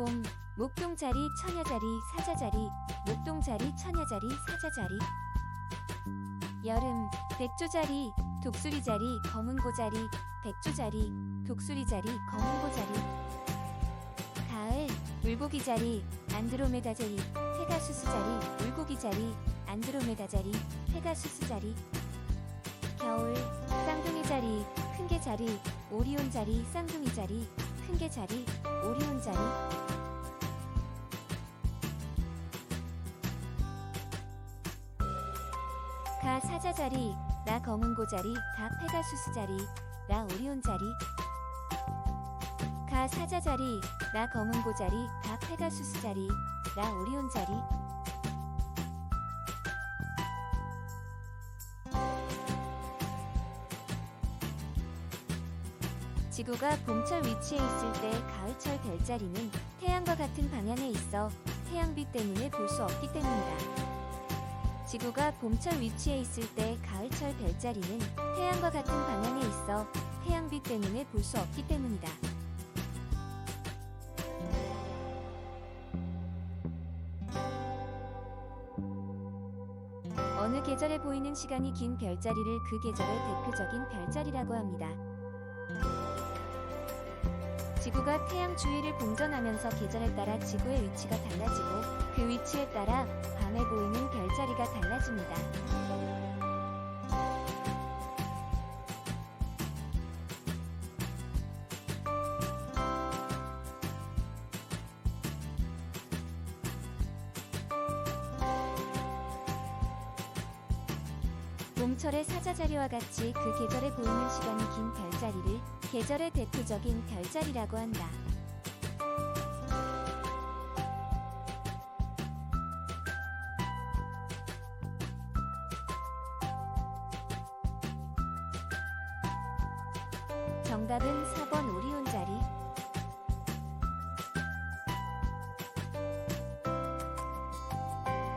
봄, 목동자리, 처녀자리, 사자자리, 목동자리, 처녀자리, 사자자리. 여름, 백조자리, 독수리자리, 검은고자리, 백조자리, 독수리자리, 검은고자리. 가을, 물고기자리, 안드로메다자리, 페가수스자리, 물고기자리, 안드로메다자리, 페가수스자리. 겨울, 쌍둥이자리, 큰개자리, 오리온자리, 쌍둥이자리, 큰개자리, 오리온 자리. 가 사자 자리, 나 검은고 자리, 가 페가수스 자리, 나 오리온 자리. 가 사자 자리, 나 검은고 자리, 가 페가수스 자리, 나 오리온 자리. 지구가 봄철 위치에 있을 때 가을철 별자리는 태양과 같은 방향에 있어 태양빛 때문에 볼 수 없기 때문이다. 지구가 봄철 위치에 있을 때 가을철 별자리는 태양과 같은 방향에 있어 태양빛 때문에 볼 수 없기 때문이다. 어느 계절에 보이는 시간이 긴 별자리를 그 계절의 대표적인 별자리라고 합니다. 지구가 태양 주위를 공전하면서 계절에 따라 지구의 위치가 달라지고 그 위치에 따라 밤에 보이는 별자리가 달라집니다. 봄철의 사자자리와 같이 그 계절에 보이는 시간이 긴 별자리를 계절의 대표적인 별자리라고 한다. 정답은 4번